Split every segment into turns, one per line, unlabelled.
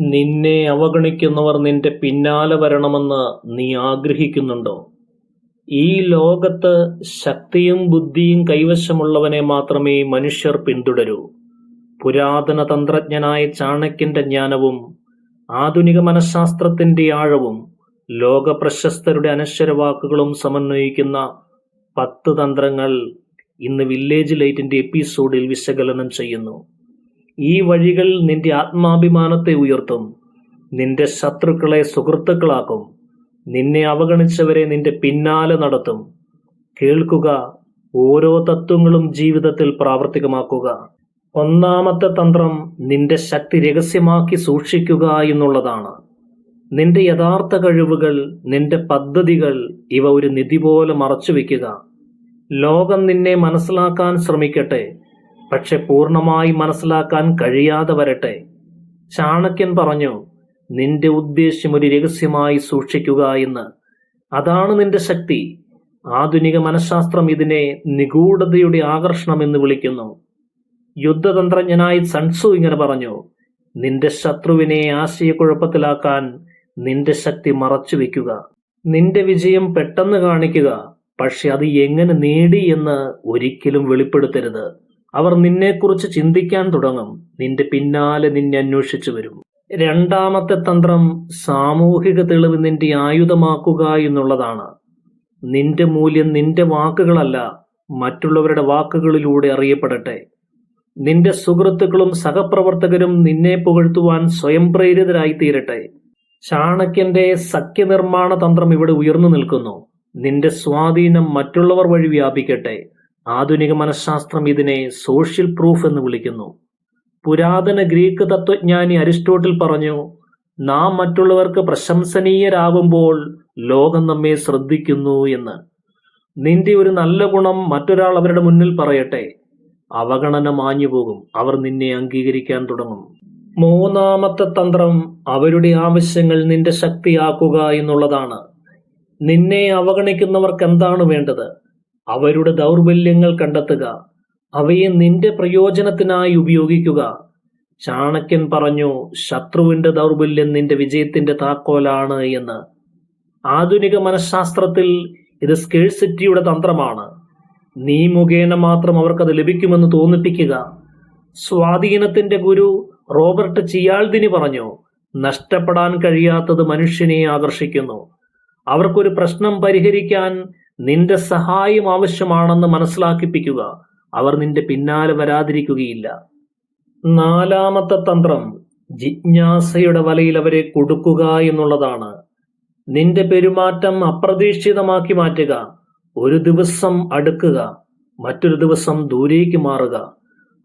നിന്നെ അവഗണിക്കുന്നവർ നിന്റെ പിന്നാലെ വരണമെന്ന് നീ ആഗ്രഹിക്കുന്നുണ്ടോ? ഈ ലോകത്ത് ശക്തിയും ബുദ്ധിയും കൈവശമുള്ളവനെ മാത്രമേ മനുഷ്യർ പിന്തുടരൂ. പുരാതന തന്ത്രജ്ഞനായ ചാണക്യന്റെ ജ്ഞാനവും ആധുനിക മനഃശാസ്ത്രത്തിന്റെ ആഴവും ലോക പ്രശസ്തരുടെ അനശ്വരവാക്കുകളും സമന്വയിക്കുന്ന പത്ത് തന്ത്രങ്ങൾ ഇന്ന് വില്ലേജ് ലൈറ്റിന്റെ എപ്പിസോഡിൽ വിശകലനം ചെയ്യുന്നു. ഈ വഴികൾ നിന്റെ ആത്മാഭിമാനത്തെ ഉയർത്തും. നിന്റെ ശത്രുക്കളെ സുഹൃത്തുക്കളാക്കും. നിന്നെ അവഗണിച്ചവരെ നിന്റെ പിന്നാലെ നടത്തും. കേൾക്കുക ഓരോ തത്വങ്ങളും ജീവിതത്തിൽ പ്രാവർത്തികമാക്കുക. ഒന്നാമത്തെ തന്ത്രം നിന്റെ ശക്തി രഹസ്യമാക്കി സൂക്ഷിക്കുക എന്നുള്ളതാണ്. നിന്റെ യഥാർത്ഥ കഴിവുകൾ നിന്റെ പദ്ധതികൾ ഇവ ഒരു നിധി പോലെ മറച്ചു വയ്ക്കുക ലോകം നിന്നെ മനസ്സിലാക്കാൻ ശ്രമിക്കട്ടെ. പക്ഷെ പൂർണമായി മനസ്സിലാക്കാൻ കഴിയാതെ വരട്ടെ. ചാണക്യൻ പറഞ്ഞു നിന്റെ ഉദ്ദേശ്യം ഒരു രഹസ്യമായി സൂക്ഷിക്കുക എന്ന്. അതാണ് നിന്റെ ശക്തി. ആധുനിക മനഃശാസ്ത്രം ഇതിനെ നിഗൂഢതയുടെ ആകർഷണം എന്ന് വിളിക്കുന്നു. യുദ്ധതന്ത്രജ്ഞനായി സൺസു ഇങ്ങനെ പറഞ്ഞു നിന്റെ ശത്രുവിനെ ആശയക്കുഴപ്പത്തിലാക്കാൻ നിന്റെ ശക്തി മറച്ചു വെക്കുക നിന്റെ വിജയം പെട്ടെന്ന് കാണിക്കുക. പക്ഷെ അത് എങ്ങനെ നേടി എന്ന് ഒരിക്കലും വെളിപ്പെടുത്തരുത്. അവർ നിന്നെക്കുറിച്ച് ചിന്തിക്കാൻ തുടങ്ങും. നിന്റെ പിന്നാലെ നിന്നെ അന്വേഷിച്ചു വരും. രണ്ടാമത്തെ തന്ത്രം സാമൂഹിക തെളിവ് നിന്റെ ആയുധമാക്കുക എന്നുള്ളതാണ്. നിന്റെ മൂല്യം നിന്റെ വാക്കുകളല്ല മറ്റുള്ളവരുടെ വാക്കുകളിലൂടെ അറിയപ്പെടട്ടെ. നിന്റെ സുഹൃത്തുക്കളും സഹപ്രവർത്തകരും നിന്നെ പുകഴ്ത്തുവാൻ സ്വയം പ്രേരിതരായി തീരട്ടെ ചാണക്യന്റെ സഖ്യനിർമ്മാണ തന്ത്രം ഇവിടെ ഉയർന്നു നിൽക്കുന്നു. നിന്റെ സ്വാധീനം മറ്റുള്ളവർ വഴി വ്യാപിക്കട്ടെ. ആധുനിക മനഃശാസ്ത്രം ഇതിനെ സോഷ്യൽ പ്രൂഫ് എന്ന് വിളിക്കുന്നു. പുരാതന ഗ്രീക്ക് തത്വജ്ഞാനി അരിസ്റ്റോട്ടിൽ പറഞ്ഞു നാം മറ്റുള്ളവർക്ക് പ്രശംസനീയരാകുമ്പോൾ ലോകം നമ്മെ ശ്രദ്ധിക്കുന്നു എന്ന്. നിന്റെ ഒരു നല്ല ഗുണം മറ്റൊരാൾ അവരുടെ മുന്നിൽ പറയട്ടെ. അവഗണന മാഞ്ഞു പോകും. അവർ നിന്നെ അംഗീകരിക്കാൻ തുടങ്ങും. മൂന്നാമത്തെ തന്ത്രം അവരുടെ ആവശ്യങ്ങൾ നിന്റെ ശക്തിയാക്കുക എന്നുള്ളതാണ്. നിന്നെ അവഗണിക്കുന്നവർക്ക് എന്താണ് വേണ്ടത്? അവരുടെ ദൗർബല്യങ്ങൾ കണ്ടെത്തുക. അവയെ നിന്റെ പ്രയോജനത്തിനായി ഉപയോഗിക്കുക. ചാണക്യൻ പറഞ്ഞു ശത്രുവിന്റെ ദൗർബല്യം നിന്റെ വിജയത്തിന്റെ താക്കോലാണ് എന്ന്. ആധുനിക മനഃശാസ്ത്രത്തിൽ ഇത് സ്കേഴ്സിറ്റിയുടെ തന്ത്രമാണ്. നീ മുഖേന മാത്രം അവർക്കത് ലഭിക്കുമെന്ന് തോന്നിപ്പിക്കുക. സ്വാധീനത്തിന്റെ ഗുരു റോബർട്ട് ചിയാൾദിനി പറഞ്ഞു നഷ്ടപ്പെടാൻ കഴിയാത്തത് മനുഷ്യനെ ആകർഷിക്കുന്നു. അവർക്കൊരു പ്രശ്നം പരിഹരിക്കാൻ നിന്റെ സഹായം ആവശ്യമാണെന്ന് മനസ്സിലാക്കിപ്പിക്കുക. അവർ നിന്റെ പിന്നാലെ വരാതിരിക്കുകയില്ല. നാലാമത്തെ തന്ത്രം ജിജ്ഞാസയുടെ വലയിൽ അവരെ കൊടുക്കുക എന്നുള്ളതാണ്. നിന്റെ പെരുമാറ്റം അപ്രതീക്ഷിതമാക്കി മാറ്റുക. ഒരു ദിവസം അടുക്കുക മറ്റൊരു ദിവസം ദൂരേക്ക് മാറുക.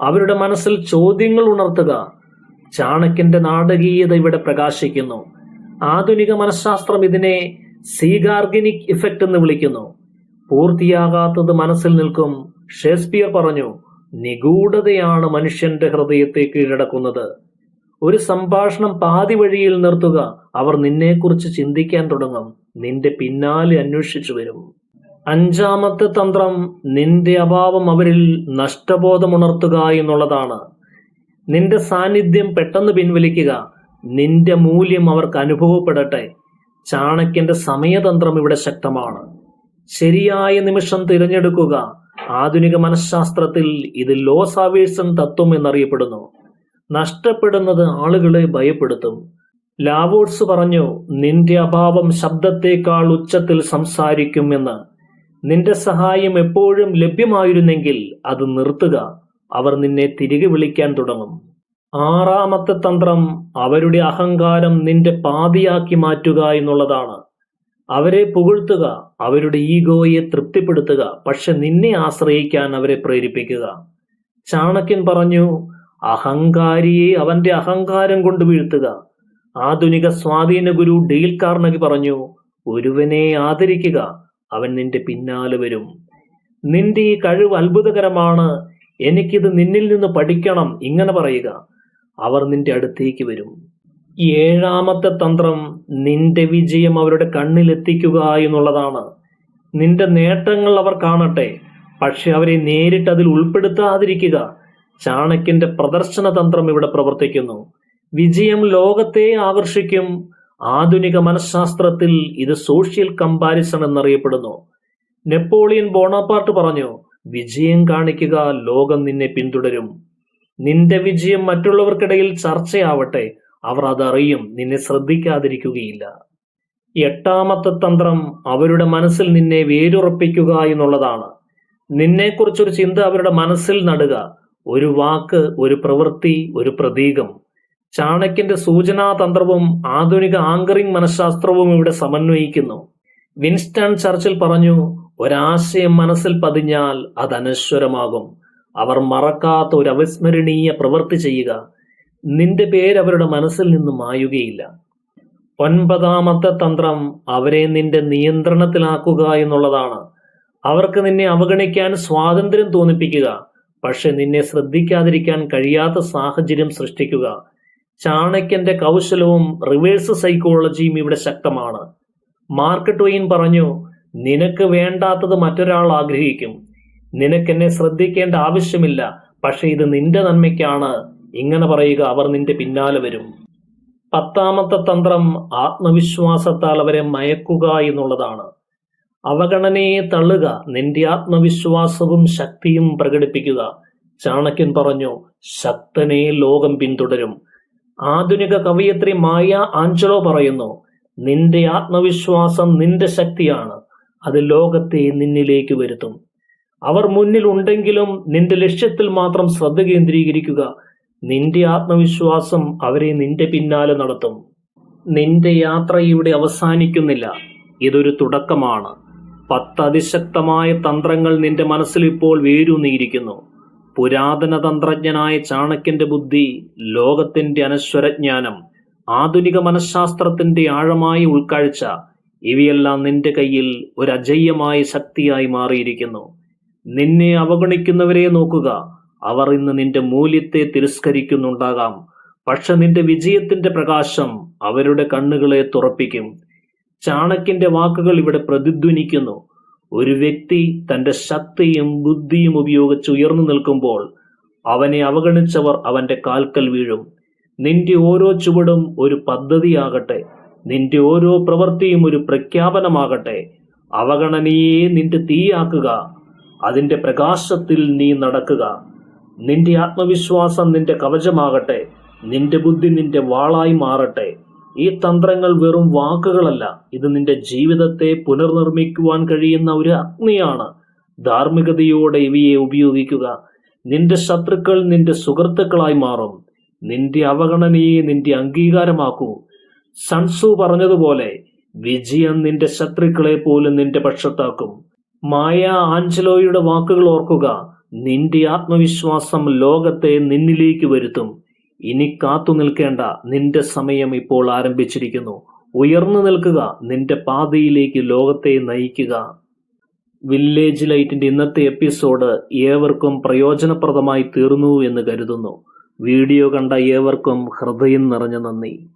അവരുടെ മനസ്സിൽ ചോദ്യങ്ങൾ ഉണർത്തുക. ചാണക്യന്റെ നാടകീയത ഇവിടെ പ്രകാശിക്കുന്നു. ആധുനിക മനഃശാസ്ത്രം ഇതിനെ സീഗാർഗനിക് ഇഫക്റ്റ് എന്ന് വിളിക്കുന്നു. പൂർത്തിയാകാത്തത് മനസ്സിൽ നിൽക്കും. ഷേക്സ്പിയർ പറഞ്ഞു നിഗൂഢതയാണ് മനുഷ്യന്റെ ഹൃദയത്തെ കീഴടക്കുന്നത്. ഒരു സംഭാഷണം പാതി വഴിയിൽ നിർത്തുക അവർ നിന്നെക്കുറിച്ച് ചിന്തിക്കാൻ തുടങ്ങും. നിന്റെ പിന്നാലെ അന്വേഷിച്ചു വരും. അഞ്ചാമത്തെ തന്ത്രം നിന്റെ അഭാവം അവരിൽ നഷ്ടബോധമുണർത്തുക എന്നുള്ളതാണ്. നിന്റെ സാന്നിധ്യം പെട്ടെന്ന് പിൻവലിക്കുക. നിന്റെ മൂല്യം അവർക്ക് അനുഭവപ്പെടട്ടെ. ചാണക്യന്റെ സമയതന്ത്രം ഇവിടെ ശക്തമാണ്. ശരിയായ നിമിഷം തിരഞ്ഞെടുക്കുക. ആധുനിക മനഃശാസ്ത്രത്തിൽ ഇത് ലോസാവേഴ്സൺ തത്വം എന്നറിയപ്പെടുന്നു. നഷ്ടപ്പെടുന്നത് ആളുകളെ ഭയപ്പെടുത്തും. ലാവോട്സ് പറഞ്ഞു നിന്റെ അഭാവം ശബ്ദത്തേക്കാൾ ഉച്ചത്തിൽ സംസാരിക്കും എന്ന്. നിന്റെ സഹായം എപ്പോഴും ലഭ്യമായിരുന്നെങ്കിൽ അത് നിർത്തുക. അവർ നിന്നെ തിരികെ വിളിക്കാൻ തുടങ്ങും. ആറാമത്തെ തന്ത്രം അവരുടെ അഹങ്കാരം നിന്റെ പാതിയാക്കി മാറ്റുക എന്നുള്ളതാണ്. അവരെ പുകഴ്ത്തുക അവരുടെ ഈഗോയെ തൃപ്തിപ്പെടുത്തുക പക്ഷെ നിന്നെ ആശ്രയിക്കാൻ അവരെ പ്രേരിപ്പിക്കുക. ചാണക്യൻ പറഞ്ഞു അഹങ്കാരിയെ അവന്റെ അഹങ്കാരം കൊണ്ട് വീഴ്ത്തുക. ആധുനിക സ്വാധീന ഗുരു ഡെയിൽ കാർണകി പറഞ്ഞു ഒരുവനെ ആദരിക്കുക അവൻ നിന്റെ പിന്നാലെ വരും. നിന്റെ ഈ കഴിവ് അത്ഭുതകരമാണ് എനിക്കിത് നിന്നിൽ നിന്ന് പഠിക്കണം ഇങ്ങനെ പറയുക. അവർ നിന്റെ അടുത്തേക്ക് വരും. ഏഴാമത്തെ തന്ത്രം നിന്റെ വിജയം അവരുടെ കണ്ണിലെത്തിക്കുക എന്നുള്ളതാണ്. നിന്റെ നേട്ടങ്ങൾ അവർ കാണട്ടെ പക്ഷെ അവരെ നേരിട്ട് അതിൽ ഉൾപ്പെടുത്താതിരിക്കുക. ചാണക്യന്റെ പ്രദർശന തന്ത്രം ഇവിടെ പ്രവർത്തിക്കുന്നു. വിജയം ലോകത്തെ ആകർഷിക്കും. ആധുനിക മനഃശാസ്ത്രത്തിൽ ഇത് സോഷ്യൽ കമ്പാരിസൺ എന്നറിയപ്പെടുന്നു. നെപ്പോളിയൻ ബോണാപ്പാർട്ട് പറഞ്ഞു വിജയം കാണിക്കുക ലോകം നിന്നെ പിന്തുടരും. നിന്റെ വിജയം മറ്റുള്ളവർക്കിടയിൽ ചർച്ചയാവട്ടെ അവർ അതറിയും നിന്നെ ശ്രദ്ധിക്കാതിരിക്കുകയില്ല. എട്ടാമത്തെ തന്ത്രം അവരുടെ മനസ്സിൽ നിന്നെ വേരുറപ്പിക്കുക എന്നുള്ളതാണ്. നിന്നെക്കുറിച്ചൊരു ചിന്ത അവരുടെ മനസ്സിൽ നടുക ഒരു വാക്ക് ഒരു പ്രവൃത്തി ഒരു പ്രതീകം. ചാണക്യന്റെ സൂചനാ തന്ത്രവും ആധുനിക ആങ്കറിംഗ് മനഃശാസ്ത്രവും ഇവിടെ സമന്വയിക്കുന്നു. വിൻസ്റ്റൺ ചർച്ചിൽ പറഞ്ഞു ഒരാശയം മനസ്സിൽ പതിഞ്ഞാൽ അത് അനശ്വരമാകും. അവർ മറക്കാത്ത ഒരു അവിസ്മരണീയ പ്രവൃത്തി ചെയ്യുക. നിന്റെ പേര് അവരുടെ മനസ്സിൽ നിന്ന് മായുകയില്ല. ഒൻപതാമത്തെ തന്ത്രം അവരെ നിന്റെ നിയന്ത്രണത്തിലാക്കുക എന്നുള്ളതാണ്. അവർക്ക് നിന്നെ അവഗണിക്കാൻ സ്വാതന്ത്ര്യം തോന്നിപ്പിക്കുക പക്ഷെ നിന്നെ ശ്രദ്ധിക്കാതിരിക്കാൻ കഴിയാത്ത സാഹചര്യം സൃഷ്ടിക്കുക. ചാണക്യന്റെ കൗശലവും റിവേഴ്സ് സൈക്കോളജിയും ഇവിടെ ശക്തമാണ്. മാർക്ക് ട്വെയിൻ പറഞ്ഞു നിനക്ക് വേണ്ടാത്തത് മറ്റൊരാൾ ആഗ്രഹിക്കും. നിനക്കെന്നെ ശ്രദ്ധിക്കേണ്ട ആവശ്യമില്ല പക്ഷെ ഇത് നിന്റെ നന്മയ്ക്കാണ്. ഇങ്ങനെ പറയുക അവർ നിന്റെ പിന്നാലെ വരും. പത്താമത്തെ തന്ത്രം ആത്മവിശ്വാസത്താൽ അവരെ മയക്കുക എന്നുള്ളതാണ്. അവഗണനയെ തള്ളുക നിന്റെ ആത്മവിശ്വാസവും ശക്തിയും പ്രകടിപ്പിക്കുക. ചാണക്യൻ പറഞ്ഞു ശക്തനെ ലോകം പിന്തുടരും. ആധുനിക കവിയത്രി മായ ആഞ്ചലോ പറയുന്നു നിന്റെ ആത്മവിശ്വാസം നിന്റെ ശക്തിയാണ് അത് ലോകത്തെ നിന്നിലേക്ക് വരുത്തും. അവർ മുന്നിൽ ഉണ്ടെങ്കിലും നിന്റെ ലക്ഷ്യത്തിൽ മാത്രം ശ്രദ്ധ കേന്ദ്രീകരിക്കുക നിന്റെ ആത്മവിശ്വാസം അവരെ നിന്റെ പിന്നാലെ നടത്തും. നിന്റെ യാത്ര ഇവിടെ അവസാനിക്കുന്നില്ല. ഇതൊരു തുടക്കമാണ്. പത്ത് അതിശക്തമായ തന്ത്രങ്ങൾ നിന്റെ മനസ്സിൽ ഇപ്പോൾ വേരൂന്നിയിരിക്കുന്നു. പുരാതന തന്ത്രജ്ഞനായ ചാണക്യന്റെ ബുദ്ധി ലോകത്തിന്റെ അനശ്വരജ്ഞാനം ആധുനിക മനഃശാസ്ത്രത്തിന്റെ ആഴമായ ഉൾക്കാഴ്ച ഇവയെല്ലാം നിന്റെ കയ്യിൽ ഒരു അജയ്യമായ ശക്തിയായി മാറിയിരിക്കുന്നു. നിന്നെ അവഗണിക്കുന്നവരെ നോക്കുക. അവർ ഇന്ന് നിന്റെ മൂല്യത്തെ തിരസ്കരിക്കുന്നുണ്ടാകാം. പക്ഷെ നിന്റെ വിജയത്തിന്റെ പ്രകാശം അവരുടെ കണ്ണുകളെ തുറപ്പിക്കും. ചാണക്യന്റെ വാക്കുകൾ ഇവിടെ പ്രതിധ്വനിക്കുന്നു. ഒരു വ്യക്തി തന്റെ ശക്തിയും ബുദ്ധിയും ഉപയോഗിച്ച് ഉയർന്നു നിൽക്കുമ്പോൾ അവനെ അവഗണിച്ചവർ അവന്റെ കാൽക്കൽ വീഴും. നിന്റെ ഓരോ ചുവടും ഒരു പദ്ധതിയാകട്ടെ. നിന്റെ ഓരോ പ്രവൃത്തിയും ഒരു പ്രഖ്യാപനമാകട്ടെ. അവഗണനയെ നിന്റെ തീയാക്കുക. അതിന്റെ പ്രകാശത്തിൽ നീ നടക്കുക. നിന്റെ ആത്മവിശ്വാസം നിന്റെ കവചമാകട്ടെ നിന്റെ ബുദ്ധി നിന്റെ വാളായി മാറട്ടെ. ഈ തന്ത്രങ്ങൾ വെറും വാക്കുകളല്ല ഇത് നിന്റെ ജീവിതത്തെ പുനർനിർമ്മിക്കുവാൻ കഴിയുന്ന ഒരു അഗ്നിയാണ്. ധാർമ്മികതയോടെ ഇവയെ ഉപയോഗിക്കുക. നിന്റെ ശത്രുക്കൾ നിന്റെ സുഹൃത്തുക്കളായി മാറും. നിന്റെ അവഗണനയെ നിന്റെ അംഗീകാരമാക്കൂ. സൺസു പറഞ്ഞതുപോലെ വിജയം നിന്റെ ശത്രുക്കളെ പോലും നിന്റെ പക്ഷത്താക്കും. മായ ആഞ്ചലോയുടെ വാക്കുകൾ ഓർക്കുക. നിന്റെ ആത്മവിശ്വാസം ലോകത്തെ നിന്നിലേക്ക് വരുത്തും. ഇനി കാത്തു നിൽക്കേണ്ട നിന്റെ സമയം ഇപ്പോൾ ആരംഭിച്ചിരിക്കുന്നു. ഉയർന്നു നിൽക്കുക നിന്റെ പാതയിലേക്ക് ലോകത്തെ നയിക്കുക. വില്ലേജ് ലൈറ്റിന്റെ ഇന്നത്തെ എപ്പിസോഡ് ഏവർക്കും പ്രയോജനപ്രദമായി തീർന്നു എന്ന് കരുതുന്നു. വീഡിയോ കണ്ട ഏവർക്കും ഹൃദയം നിറഞ്ഞ നന്ദി.